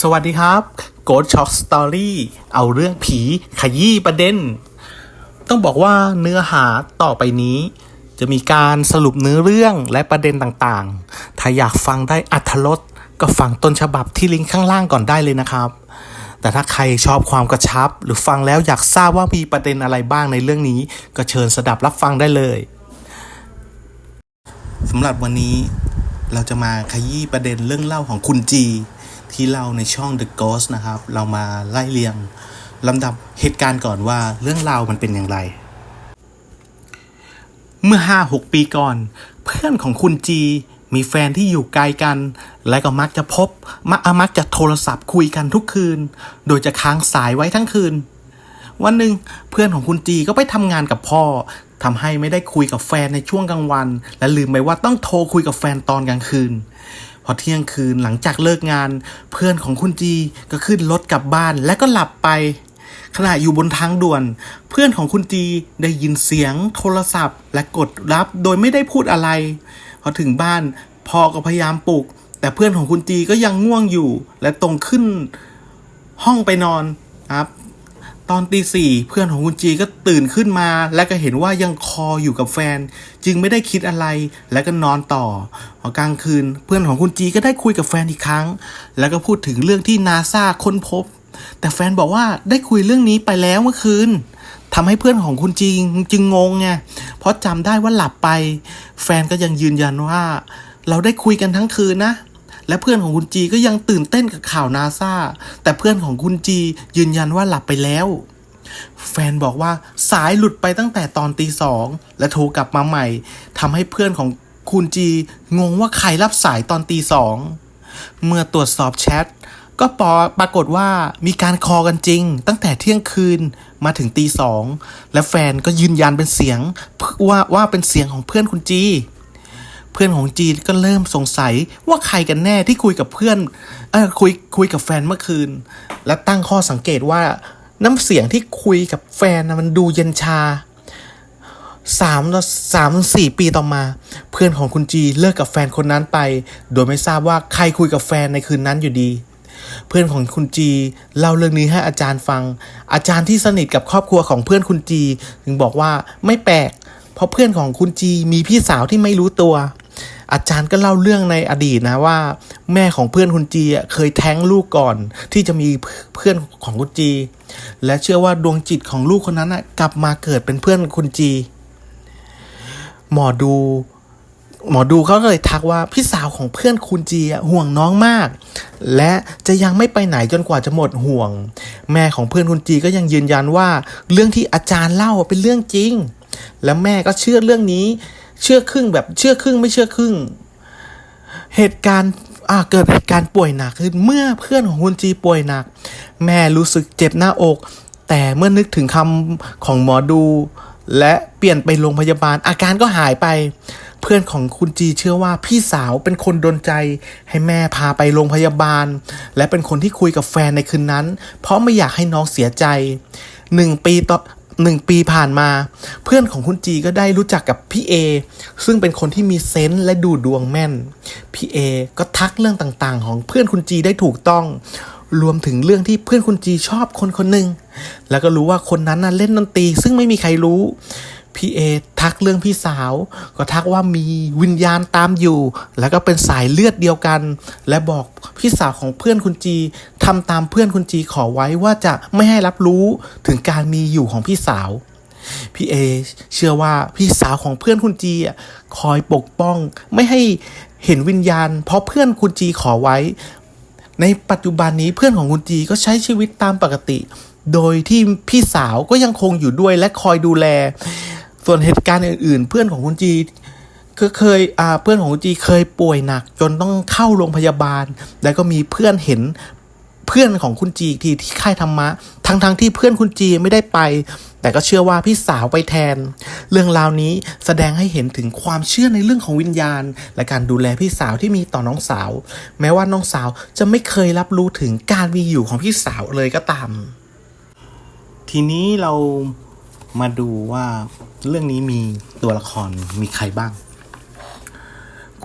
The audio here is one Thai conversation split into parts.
สวัสดีครับ Ghost Shock Story เอาเรื่องผีขยี้ประเด็น ต้องบอกว่าเนื้อหาต่อไปนี้ จะมีการสรุปเนื้อเรื่องและประเด็นต่างๆ ถ้าอยากฟังได้อัธรสก็ฟังต้นฉบับที่ลิงก์ข้างล่างก่อนได้เลยนะครับ แต่ถ้าใครชอบความกระชับ หรือฟังแล้วอยากทราบว่ามีประเด็นอะไรบ้างในเรื่องนี้ ก็เชิญสดับรับฟังได้เลยสำหรับวันนี้เราจะมาขยี้ประเด็นเรื่องเล่าของคุณจี ที่เล่าในช่อง The Ghost นะครับ เรามาไล่เรียงลำดับเหตุการณ์ก่อนว่าเรื่องราวมันเป็นอย่างไร เมื่อห้าหกปีก่อน เพื่อนของคุณจีมีแฟนที่อยู่ไกลกัน และก็มักจะพบมักมักจะโทรศัพท์คุยกันทุกคืน โดยจะค้างสายไว้ทั้งคืน วันหนึ่งเพื่อนของคุณจีก็ไปทำงานกับพ่อทำให้ไม่ได้คุยกับแฟนในช่วงกลางวัน และลืมไปว่าต้องโทรคุยกับแฟนตอนกลางคืน พอเที่ยงคืนหลังจากเลิกงาน เพื่อนของคุณจีก็ขึ้นรถกลับบ้านและก็หลับไป ขณะอยู่บนทางด่วน เพื่อนของคุณจีได้ยินเสียงโทรศัพท์ และกดรับโดยไม่ได้พูดอะไร พอถึงบ้านพ่อก็พยายามปลุก แต่เพื่อนของคุณจีก็ยังง่วงอยู่ และตรงขึ้นห้องไปนอนครับ ตอนตีสี่เพื่อนของคุณจีก็ตื่นขึ้นมา และก็เห็นว่ายังคออยู่กับแฟน จึงไม่ได้คิดอะไร และก็นอนต่อพอกลางคืน เพื่อนของคุณจีก็ได้คุยกับแฟนอีกครั้ง แล้วก็พูดถึงเรื่องที่นาซาค้นพบ แต่แฟนบอกว่าได้คุยเรื่องนี้ไปแล้วเมื่อคืนทำให้เพื่อนของคุณจีจึงงงไงเพราะจำได้ว่าหลับไป แฟนก็ยังยืนยันว่า เราได้คุยกันทั้งคืนนะ และเพื่อนของคุณจีก็ยังตื่นเต้นกับข่าวนาซาแต่เพื่อนของคุณจียืนยันว่าหลับไปแล้ว แฟนบอกว่าสายหลุดไปตั้งแต่ตอนตีสองและโทรกลับมาใหม่ทำให้เพื่อนของคุณจีงงว่าใครรับสายตอนตีสองเมื่อตรวจสอบแชทก็ปอปรากฏว่ามีการคอกันจริง ตั้งแต่เที่ยงคืนมาถึงตีสองและแฟนก็ยืนยันเป็นเสียงว่าว่าเป็นเสียงของเพื่อนคุณจี เพื่อนของจีนก็เริ่มสงสัยว่าใครกันแน่ที่คุยกับเพื่อนเออคุยคุยกับแฟนเมื่อคืน และตั้งข้อสังเกตว่าน้ำเสียงที่คุยกับแฟนมันดูเย็นชาสามสามสี่ปีต่อมา เพื่อนของคุณจีเลิกกับแฟนคนนั้นไป โดยไม่ทราบว่าใครคุยกับแฟนในคืนนั้นอยู่ดี เพื่อนของคุณจีเล่าเรื่องนี้ให้อาจารย์ฟัง อาจารย์ที่สนิทกับครอบครัวของเพื่อนคุณจี ถึงบอกว่าไม่แปลก เพราะเพื่อนของคุณจีมีพี่สาวที่ไม่รู้ตัว อาจารย์ก็เล่าเรื่องในอดีตนะว่า แม่ของเพื่อนคุณจีเคยแท้งลูกก่อน ที่จะมีเพื่อนของคุณจี และเชื่อว่าดวงจิตของลูกคนนั้นกลับมาเกิดเป็นเพื่อนคุณจี หมอดู หมอดูเขาเลยทักว่าพี่สาวของเพื่อนคุณจีห่วงน้องมาก และจะยังไม่ไปไหนจนกว่าจะหมดห่วง แม่ของเพื่อนคุณจีก็ยังยืนยันว่า เรื่องที่อาจารย์เล่าเป็นเรื่องจริง และแม่ก็เชื่อเรื่องนี้ เชื่อครึ่งแบบเชื่อครึ่งไม่เชื่อครึ่ง เหตุการณ์อ่าเกิดเหตุการณ์ป่วยหนักขึ้นเมื่อเพื่อนของคุณจีป่วยหนัก แม่รู้สึกเจ็บหน้าอก แต่เมื่อนึกถึงคำของหมอดู และเปลี่ยนไปโรงพยาบาล อาการก็หายไป เพื่อนของคุณจีเชื่อว่าพี่สาวเป็นคนดนใจ ให้แม่พาไปโรงพยาบาล และเป็นคนที่คุยกับแฟนในคืนนั้น เพราะไม่อยากให้น้องเสียใจหนึ่งปีต่อ หนึ่งปีผ่านมา เพื่อนของคุณจีก็ได้รู้จักกับพี่เอซึ่งเป็นคนที่มีเซนส์และดูดวงแม่นพี่เอก็ทักเรื่องต่างๆ ของเพื่อนคุณจีได้ถูกต้อง รวมถึงเรื่องที่เพื่อนคุณจีชอบคนคนหนึ่งแล้วก็รู้ว่าคนนั้นน่ะเล่นดนตรีซึ่งไม่มีใครรู้ พี่เอทักเรื่องพี่สาว ก็ทักว่ามีวิญญาณตามอยู่ แล้วก็เป็นสายเลือดเดียวกัน และบอกพี่สาวของเพื่อนคุณจีทำตามเพื่อนคุณจีขอไว้ว่าจะไม่ให้รับรู้ถึงการมีอยู่ของพี่สาวพี่เอเชื่อว่าพี่สาวของเพื่อนคุณจีอะคอยปกป้อง ไม่ให้เห็นวิญญาณ เพราะเพื่อนคุณจีขอไว้ ในปัจจุบันนี้เพื่อนของคุณจีก็ใช้ชีวิตตามปกติ โดยที่พี่สาวก็ยังคงอยู่ด้วยและคอยดูแล ส่วนเหตุการณ์อื่น ๆ เพื่อนของคุณจีก็เคยอ่าเพื่อนของคุณจีเคยป่วยหนัก จนต้องเข้าโรงพยาบาล แล้วก็มีเพื่อนเห็นเพื่อนของคุณจีอีกทีที่ค่ายธรรมะ ทั้งๆทที่เพื่อนคุณจีไม่ได้ไป แต่ก็เชื่อว่าพี่สาวไปแทน เรื่องราวนี้แสดงให้เห็นถึงความเชื่อในเรื่องของวิญญาณ และการดูแลพี่สาวที่มีต่อน้องสาว แม้ว่าน้องสาวจะไม่เคยรับรู้ถึงการมีอยู่ของพี่สาวเลยก็ตาม ทีนี้เรามาดูว่า เรื่องนี้มีตัวละครมีใครบ้าง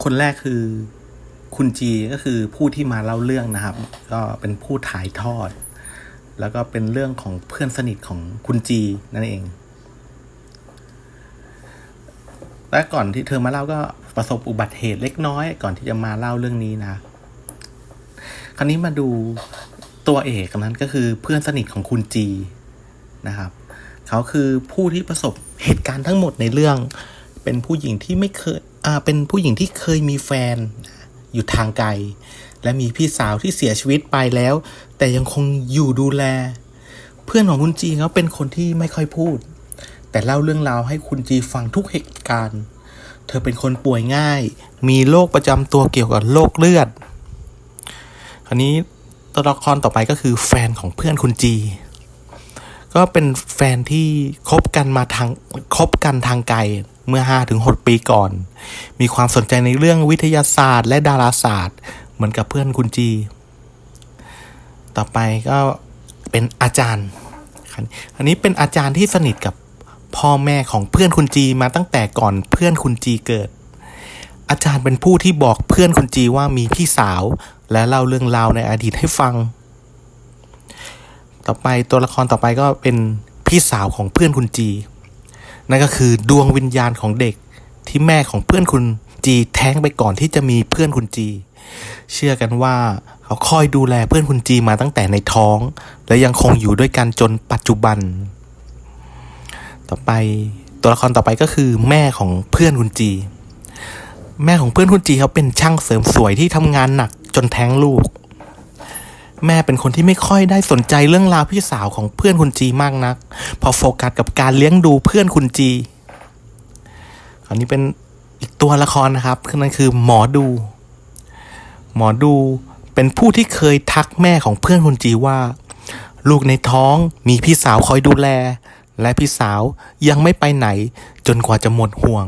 คนแรกคือคุณจีก็คือผู้ที่มาเล่าเรื่องนะครับ ก็เป็นผู้ถ่ายทอด แล้วก็เป็นเรื่องของเพื่อนสนิทของคุณจีนั่นเอง และก่อนที่เธอมาเล่าก็ประสบอุบัติเหตุเล็กน้อย ก่อนที่จะมาเล่าเรื่องนี้นะคราวนี้มาดูตัวเอกนั้นก็คือเพื่อนสนิทของคุณจีนะครับ เขาคือผู้ที่ประสบ เหตุการณ์ทั้งหมดในเรื่อง เป็นผู้หญิงที่ไม่เคยอ่าเป็นผู้หญิงที่เคยมีแฟนอยู่ทางไกล และมีพี่สาวที่เสียชีวิตไปแล้ว แต่ยังคงอยู่ดูแล เพื่อนของคุณจีเขาเป็นคนที่ไม่ค่อยพูด แต่เล่าเรื่องราวให้คุณจีฟังทุกเหตุการณ์ เธอเป็นคนป่วยง่าย มีโรคประจำตัวเกี่ยวกับโรคเลือด คราวนี้ตัวละครต่อไปก็คือแฟนของเพื่อนคุณจี ก็เป็นแฟนที่คบกันมาทางคบกันทางไกลเมื่อ5ถึง6ปีก่อน มีความสนใจในเรื่องวิทยาศาสตร์ และดาราศาสตร์ เหมือนกับเพื่อนคุณจี ต่อไปก็เป็นอาจารย์ อันนี้เป็นอาจารย์ที่สนิทกับพ่อแม่ของเพื่อนคุณจีมาตั้งแต่ก่อนเพื่อนคุณจีเกิด อาจารย์เป็นผู้ที่บอกเพื่อนคุณจีว่ามีพี่สาว และเล่าเรื่องราวในอดีตให้ฟัง ต่อไปตัวละครต่อไปก็เป็นพี่สาวของเพื่อนคุณจี นั่นก็คือดวงวิญญาณของเด็กที่แม่ของเพื่อนคุณจีแท้งไปก่อนที่จะมีเพื่อนคุณจี เชื่อกันว่าเขาคอยดูแลเพื่อนคุณจีมาตั้งแต่ในท้อง และยังคงอยู่ด้วยกันจนปัจจุบัน ต่อไปตัวละครต่อไปก็คือแม่ของเพื่อนคุณจี แม่ของเพื่อนคุณจีเขาเป็นช่างเสริมสวยที่ทำงานหนักจนแท้งลูก แม่เป็นคนที่ไม่ค่อยได้สนใจเรื่องราวพี่สาวของเพื่อนคุณจีมากนัก พอโฟกัสกับการเลี้ยงดูเพื่อนคุณจี อันนี้เป็นอีกตัวละครนะครับนั่นคือหมอดู หมอดูเป็นผู้ที่เคยทักแม่ของเพื่อนคุณจีว่า ลูกในท้องมีพี่สาวคอยดูแล และพี่สาวยังไม่ไปไหน จนกว่าจะหมดห่วง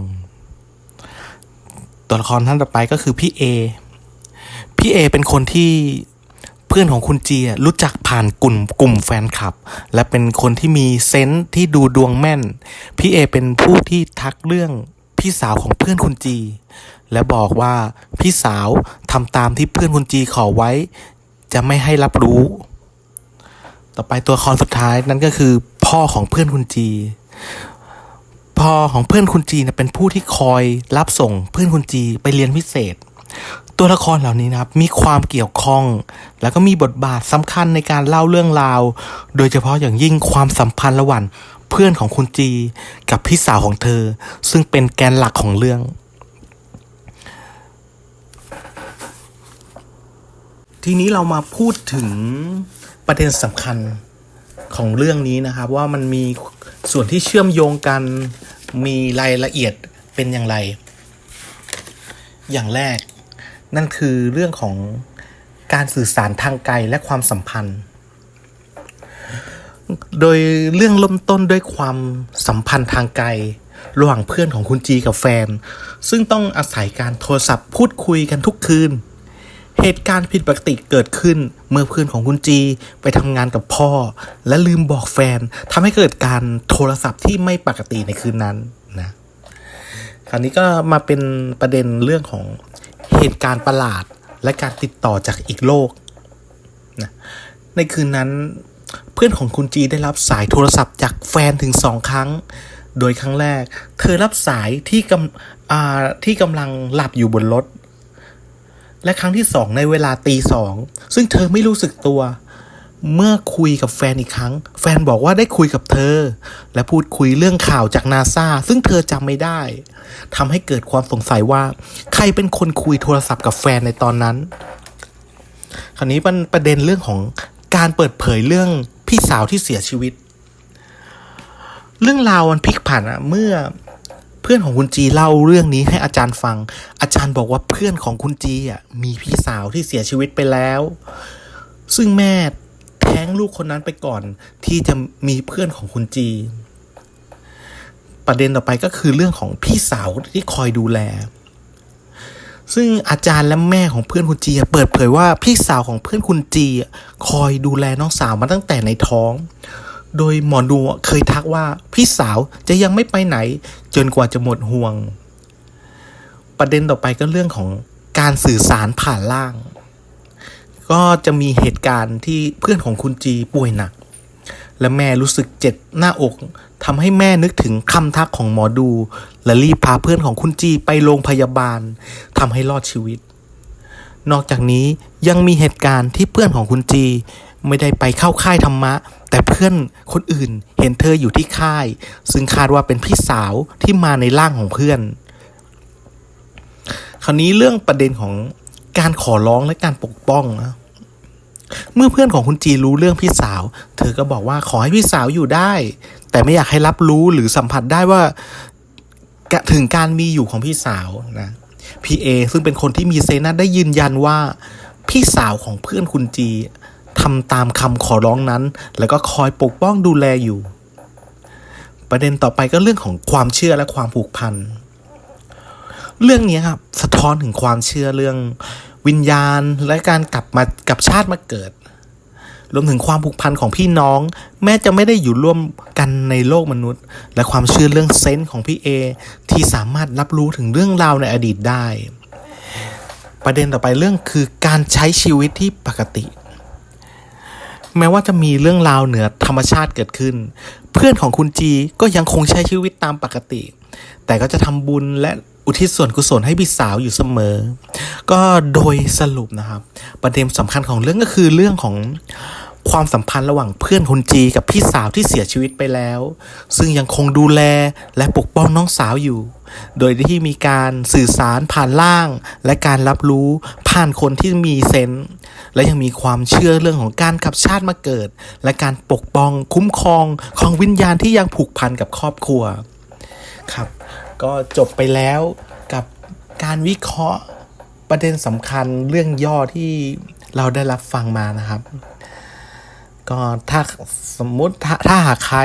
ตัวละครท่านต่อไปก็คือพี่เอพี่เอเป็นคนที่ เพื่อนของคุณจีรู้จักผ่านกลุ่มกลุ่มแฟนคลับ และเป็นคนที่มีเซนส์ที่ดูดวงแม่น พี่เอเป็นผู้ที่ทักเรื่องพี่สาวของเพื่อนคุณจี และบอกว่าพี่สาวทำตามที่เพื่อนคุณจีขอไว้ จะไม่ให้รับรู้ ต่อไปตัวละครสุดท้ายนั่นก็คือพ่อของเพื่อนคุณจีพ่อของเพื่อนคุณจีนะเป็นผู้ที่คอยรับส่งเพื่อนคุณจีไปเรียนพิเศษ ตัวละครเหล่านี้นะครับ มีความเกี่ยวข้อง แล้วก็มีบทบาทสำคัญในการเล่าเรื่องราว โดยเฉพาะอย่างยิ่งความสัมพันธ์ระหว่างเพื่อนของคุณจี กับพี่สาวของเธอ ซึ่งเป็นแกนหลักของเรื่อง ทีนี้เรามาพูดถึงประเด็นสำคัญของเรื่องนี้นะครับ ว่ามันมีส่วนที่เชื่อมโยงกันมีรายละเอียดเป็นอย่างไร อย่างแรก นั่นคือเรื่องของการสื่อสารทางไกลและความสัมพันธ์ โดยเรื่องเริ่มต้นด้วยความสัมพันธ์ทางไกล ระหว่างเพื่อนของคุณจีกับแฟน ซึ่งต้องอาศัยการโทรศัพท์พูดคุยกันทุกคืน เหตุการณ์ผิดปกติเกิดขึ้นเมื่อเพื่อนของคุณจีไปทำงานกับพ่อ และลืมบอกแฟนทำให้เกิดการโทรศัพท์ที่ไม่ปกติในคืนนั้นนะคราวนี้ก็มาเป็นประเด็นเรื่องของ เหตุการณ์ประหลาดและการติดต่อจากอีกโลกนะในคืนนั้นเพื่อนของคุณจีได้รับสายโทรศัพท์จากแฟนถึงสองครั้ง โดยครั้งแรก เธอรับสายที่กำที่กำลังหลับอยู่บนรถ และครั้งที่สองในเวลาตีสอง ซึ่งเธอไม่รู้สึกตัว เมื่อคุยกับแฟนอีกครั้ง แฟนบอกว่าได้คุยกับเธอ และพูดคุยเรื่องข่าวจากนาซาซึ่งเธอจำไม่ได้ทำให้เกิดความสงสัยว่า ใครเป็นคนคุยโทรศัพท์กับแฟนในตอนนั้น คราวนี้เป็นประเด็นเรื่องของการเปิดเผยเรื่องพี่สาวที่เสียชีวิต เรื่องราวมันพลิกผันอะเมื่อเพื่อนของคุณจีเล่าเรื่องนี้ให้อาจารย์ฟัง อาจารย์บอกว่าเพื่อนของคุณจีอะมีพี่สาวที่เสียชีวิตไปแล้ว ซึ่งแม่ แท้งลูกคนนั้นไปก่อน ที่จะมีเพื่อนของคุณจี ประเด็นต่อไปก็คือเรื่องของพี่สาวที่คอยดูแล ซึ่งอาจารย์และแม่ของเพื่อนคุณจีเปิดเผยว่าพี่สาวของเพื่อนคุณจีคอยดูแลน้องสาวมาตั้งแต่ในท้อง โดยหมอดูเคยทักว่าพี่สาวจะยังไม่ไปไหน จนกว่าจะหมดห่วง ประเด็นต่อไปก็เรื่องของการสื่อสารผ่านล่าง ก็จะมีเหตุการณ์ที่เพื่อนของคุณจีป่วยหนัก และแม่รู้สึกเจ็บหน้าอกทำให้แม่นึกถึงคำทักของหมอดู และรีบพาเพื่อนของคุณจีไปโรงพยาบาลทำให้รอดชีวิต นอกจากนี้ยังมีเหตุการณ์ที่เพื่อนของคุณจี ไม่ได้ไปเข้าค่ายธรรมะ แต่เพื่อนคนอื่นเห็นเธออยู่ที่ค่าย ซึ่งคาดว่าเป็นพี่สาวที่มาในร่างของเพื่อน คราวนี้เรื่องประเด็นของการขอร้องและการปกป้องนะ เมื่อเพื่อนของคุณจีรู้เรื่องพี่สาว เธอก็บอกว่าขอให้พี่สาวอยู่ได้ แต่ไม่อยากให้รับรู้หรือสัมผัสได้ว่าถึงการมีอยู่ของพี่สาวนะพีเอซึ่งเป็นคนที่มีเซนส์นะได้ยืนยันว่า พี่สาวของเพื่อนคุณจีทำตามคำขอร้องนั้น แล้วก็คอยปกป้องดูแลอยู่ ประเด็นต่อไปก็เรื่องของความเชื่อและความผูกพัน เรื่องนี้ครับ สะท้อนถึงความเชื่อเรื่องวิญญาณและการกลับมากับชาติมาเกิด รวมถึงความผูกพันของพี่น้อง แม้จะไม่ได้อยู่ร่วมกันในโลกมนุษย์ และความเชื่อเรื่องเซนส์ของพี่เอที่สามารถรับรู้ถึงเรื่องราวในอดีตได้ ประเด็นต่อไปเรื่องคือการใช้ชีวิตที่ปกติ แม้ว่าจะมีเรื่องราวเหนือธรรมชาติเกิดขึ้น เพื่อนของคุณจีก็ยังคงใช้ชีวิตตามปกติ แต่ก็จะทำบุญและ อุทิศส่วนกุศลให้พี่สาวอยู่เสมอ ก็โดยสรุปนะครับ ประเด็นสำคัญของเรื่องก็คือเรื่องของความสัมพันธ์ระหว่างเพื่อนคุณจีกับพี่สาวที่เสียชีวิตไปแล้ว ซึ่งยังคงดูแลและปกป้องน้องสาวอยู่ โดยที่มีการสื่อสารผ่านล่าง และการรับรู้ผ่านคนที่มีเซนส์และยังมีความเชื่อเรื่องของการกลับชาติมาเกิด และการปกป้องคุ้มครองของวิญญาณที่ยังผูกพันกับครอบครัวครับ ก็จบไปแล้วกับการวิเคราะห์ประเด็นสำคัญเรื่องย่อที่เราได้รับฟังมานะครับ ก็ถ้าสมมุติถ้าถ้าหากใคร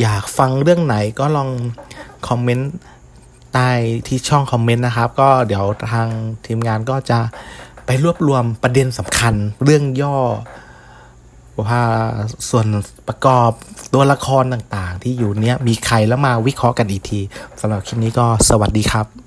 อยากฟังเรื่องไหนก็ลองคอมเมนต์ใต้ที่ช่องคอมเมนต์นะครับ ก็เดี๋ยวทางทีมงานก็จะไปรวบรวมประเด็นสำคัญเรื่องย่อ ว่าส่วนประกอบตัวละครต่างๆ ที่อยู่เนี้ยมีใครแล้วมาวิเคราะห์กันอีกทีสำหรับคลิปนี้ก็สวัสดีครับ